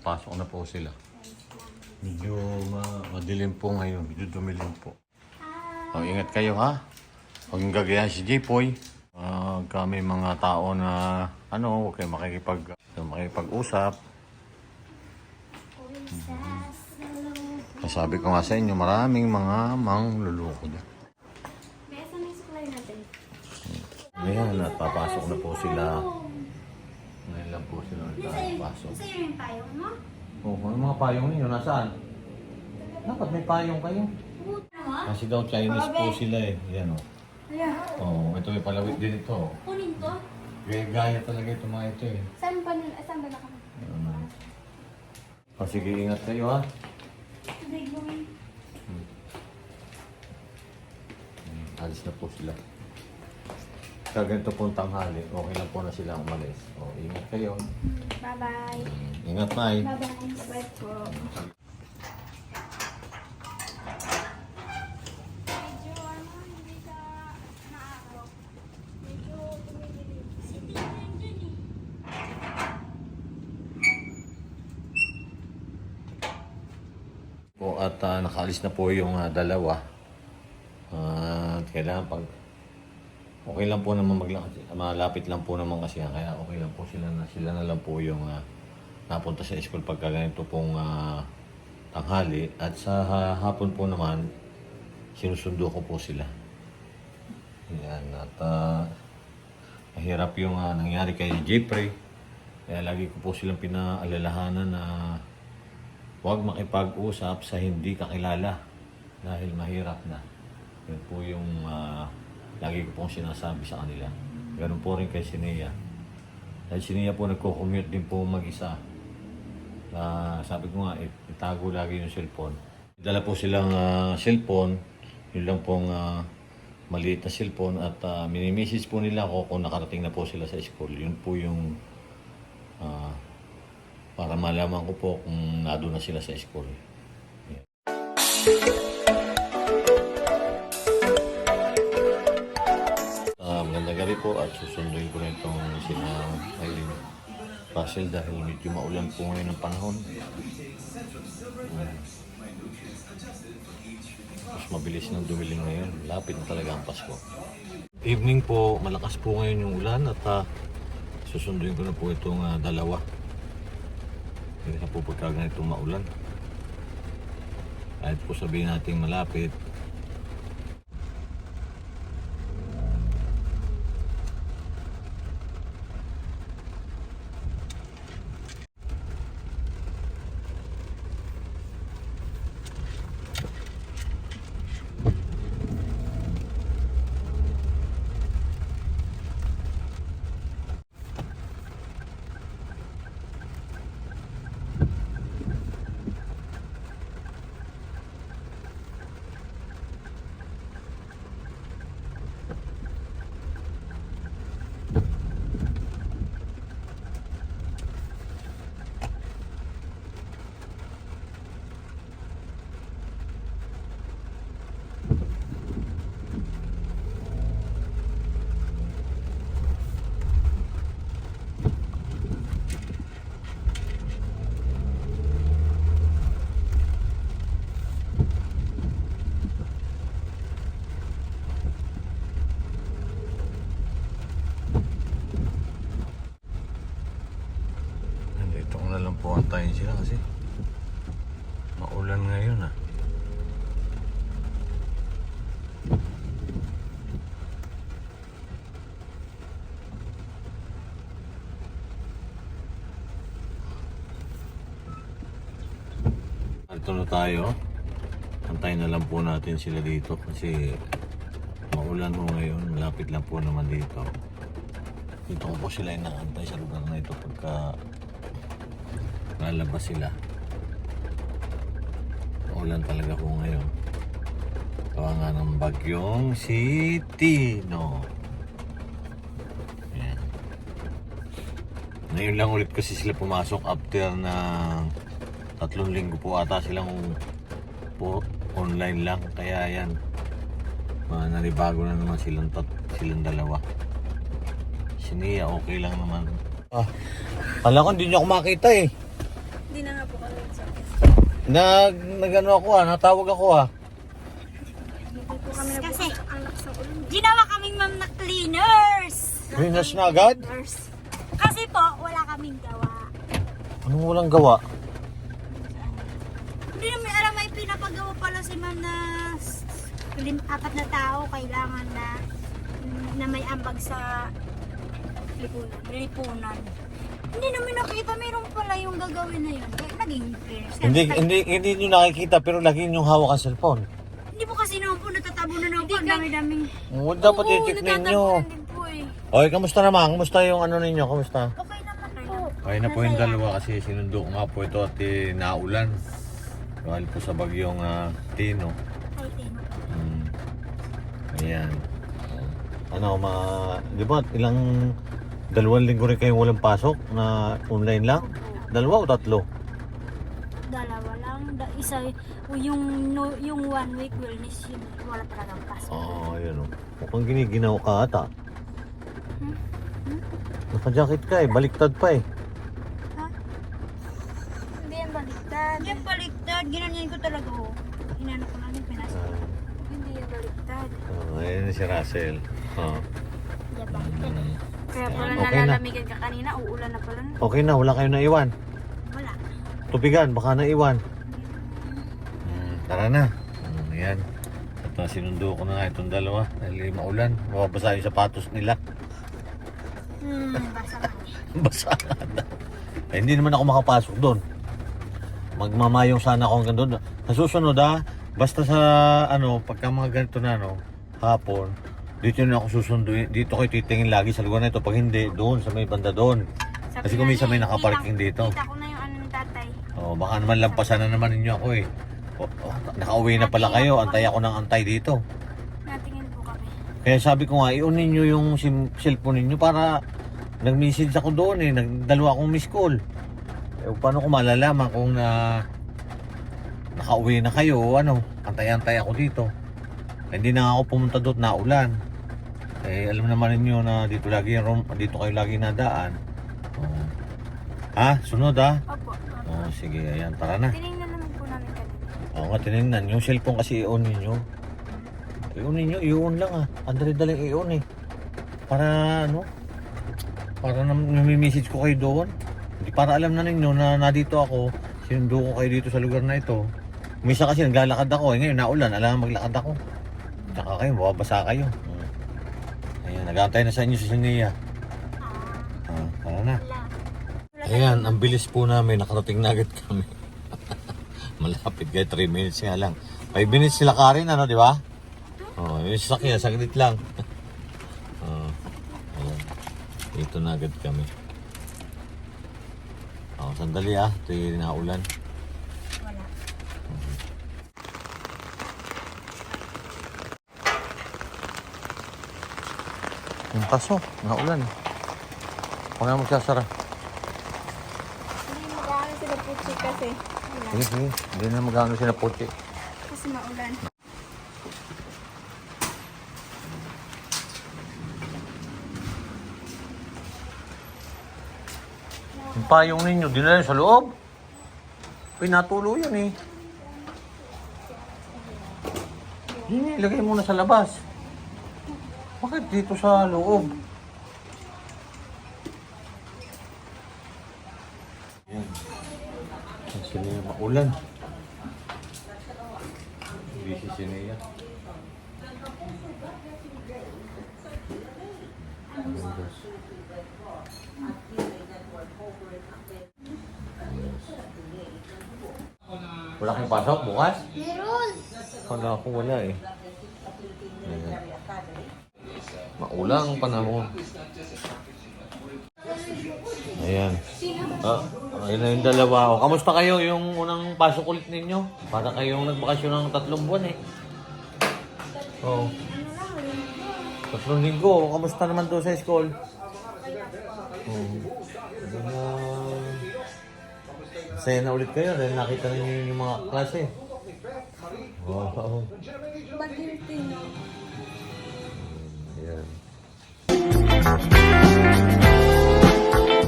Papasok na po sila. Medyo ma- madilim po ngayon. Medyo dumilim po. Oh, ingat kayo ha. Huwag yung gagayahan si J-Poy. Ah, kami mga tao na ano, huwag kayo makikipag, makikipag-usap. Sabi ko nga sa inyo, maraming mga mangluloko dyan. Ngayon, at papasok na po sila. Sila nagpapasok. Sa'yo yung payong mo? Oh, ano mga payong ninyo? Nasaan? Dapat may payong kayo. Ah? Kasi daw Chinese po sila eh. Yan oh. Ayan. Oh, ito yung palawit din ito. oh. Kunin to. Gaya, gaya talaga ito mga ito eh. Saan ba, nila- saan ba na kami? Ano. Oh, sige, ingat kayo ha. Hindi gawin. Hmm, Alis na po sila. Kaya ganito pong tanghali, okay lang po na sila umalis. Oh, ingat kayo. Bye-bye. Ingat na eh. Bye-bye. Bye po. Po at ah, nakaalis na po yung ah, dalawa. At kailangan pag okay lang po naman maglakad. Malapit lang po naman kasi yan. Kaya okay lang po sila na sila na lang po yung ah, napunta sa school pagka ganito pong ah, tanghali. At sa ha- hapon po naman, sinusundo ko po sila. Yan. At ah, mahirap yung ah, nangyari kay Jeffrey. Kaya lagi ko po silang pinaalalahanan na Huwag makipag-usap sa hindi kakilala dahil mahirap na. Yun po yung ah, lagi ko pong sinasabi sa kanila. Ganun po rin kay Sinea. Dahil Sinea po nagko-commute din po mag-isa. Ah, sabi ko nga, it- itago lagi yung cellphone. Dala po silang ah, cellphone, yun lang pong ah, maliit na cellphone at uh, minimessage po nila ako kung nakarating na po sila sa school. Yun po yung ah, para malaman ko po kung nado na sila sa school. Yan. Po at susunduin ko na itong sina Eileen Russell dahil medyo maulan po ngayon ng panahon. Ah, mas mabilis nang dumiling ngayon. Lapit na talaga ang Pasko. Evening po, malakas po ngayon yung ulan at ah, susunduin ko na po itong ah, dalawa. Hindi na po pagka ganito maulan. Kahit po sabihin natin malapit. Nandito ko na lang po antayin sila kasi maulan ngayon ah. Ito na tayo. Antayin na lang po natin sila dito kasi maulan ho ngayon. Malapit lang po naman dito. Dito ko po sila inaantay sa lugar na ito pagka lalabas sila. Ulan talaga po ngayon. Gawa nga ng bagyong City, no? Ngayon lang ulit kasi sila pumasok after ng tatlong linggo po ata silang po online lang. Kaya yan, mga naribago na naman silang, tat, silang dalawa. Si Nia, okay lang naman. Ah, kala ko hindi niya ako makita eh. Hindi na nga po kami sa Nag, nag-ano ako ah, natawag ako ah. Kasi. Ginawa kaming ma'am na cleaners. Cleaners na agad? Cleaners. Kasi po, wala kaming gawa. Anong walang gawa? Hindi namin alam may pinapagawa pala si ma'am na lim, apat na tao kailangan na na may ambag sa lipunan. Lipunan. Hindi namin nakita mayroon pala yung gagawin na yun. Kaya naging. Kaya Hindi, tayo- hindi, hindi nyo nakikita pero lagi nyo hawak ang cellphone. Hindi po kasi naman po natatabo na naman po. Ang dami-daming. Oo, dapat Oo, i-check ninyo. din po eh. Oy, kamusta naman? Kamusta yung ano ninyo? Kamusta? Okay naman po. Okay na po yung dalawa kasi sinundo ko nga po ito at eh, naulan. Dahil po sa bagyong ah, Tino. Ay, tino. Hmm. Ayan. Ano, ma... Di ba ilang... Dalawang linggo rin kayong walang pasok na online lang? Dalawa o tatlo? Dalawa lang. Da, isa, yung, no, yung one week wellness yun. Wala talagang pasok. Oo, oh, ayun o. Mukhang giniginaw ka ata. Hmm? Hmm? Naka-jacket ka eh, baliktad pa eh. Yan baliktad. Hindi yan baliktad. Ginanyan ko talaga oh. Inano ko lang yung pinasa. Ah, Hindi yan baliktad. oh, ayun na si Russell. Oh. Hindi yan baliktad. Kaya pala Okay na. nalalamigan ka kanina, uulan na pala. Okay na, wala kayong naiwan. Wala. Tubigan, baka naiwan. Hmm, tara na. Hmm, ayan. At uh, sinundo ko na nga itong dalawa. Dahil maulan. Mababasa yung sapatos nila. Hmm, basa. Basa na. Eh, hindi naman ako makapasok doon. Magmamayong sana ako hanggang doon. Sa susunod ha, basta sa ano, pagka mga ganito na no, hapon, dito na ako susunduin. Dito ko titingin lagi sa lugar na ito. Pag hindi, doon, sa may banda doon. Kasi kung minsan may nakaparking dito. Kita ko na yung ano ng tatay. Oh, baka naman lampasan na naman ninyo ako eh. Oh, oh, nakauwi na pala kayo. Antay ako ng antay dito. Natingin po kami. Kaya sabi ko nga, iunin nyo yung sim- cellphone ninyo para nag-message ako doon eh. Nagdalawa akong miss call. Eh, paano ko malalaman kung na nakauwi na kayo o ano? Antay-antay ako dito. Eh, Hindi na ako pumunta doon na ulan. Eh, alam naman ninyo na dito lagi yung dito kayo lagi nadaan. Oh. Ha? Sunod ha? Opo. Oh, sige, ayan, tara na. Tinignan naman po namin kanina. Oo nga, tinignan. Yung cellphone kasi i-on ninyo. I-on ninyo, i-on lang ah. Ang dali-daling i-on eh. Para ano? Para na message ko kayo doon. Para alam na ninyo na nandito ako. Sinundo ko kayo dito sa lugar na ito. Misa kasi naglalakad ako. Eh, ngayon naulan, alam maglakad ako. Tsaka kayo, mababasa kayo. Hmm. Ayan, nag-aantay na sa inyo si Sinia. Ah, tara na. Ayan, ang bilis po namin. Nakarating na agad kami. Malapit kaya 3 minutes nga lang. 5 minutes sila Karin, ano, di ba? Oh, yung sasakyan, saglit lang. oh, ayan. Dito na agad kami. Oh, sandali ah. Ito yung naulan. Wala. Yung paso, naulan. Huwag nga magsasara. Hindi mag-aaral sila putsi kasi. Wala. Sige, sige. Hindi na magkano sila puti. Kasi maulan. Payong ninyo, dinala sa loob. Uy, natulo yun eh. Hindi, ilagay muna sa labas. Bakit dito sa loob? Yan. Ang sineya maulan. Busy sineya. Windows. Wala kang pasok bukas? Meron! Wala ako wala eh. Ayan. Maulang panahon. Ayan. Ah, ayun na yung dalawa. O, kamusta kayo yung unang pasok ulit ninyo? Para kayong nagbakasyon ng tatlong buwan eh. Oo. Tatlong linggo. Kamusta naman doon sa school? Oo. Hindi Saya na ulit kayo dahil nakita na yung mga klase. Wow. Pag-guilty, no? Ayan.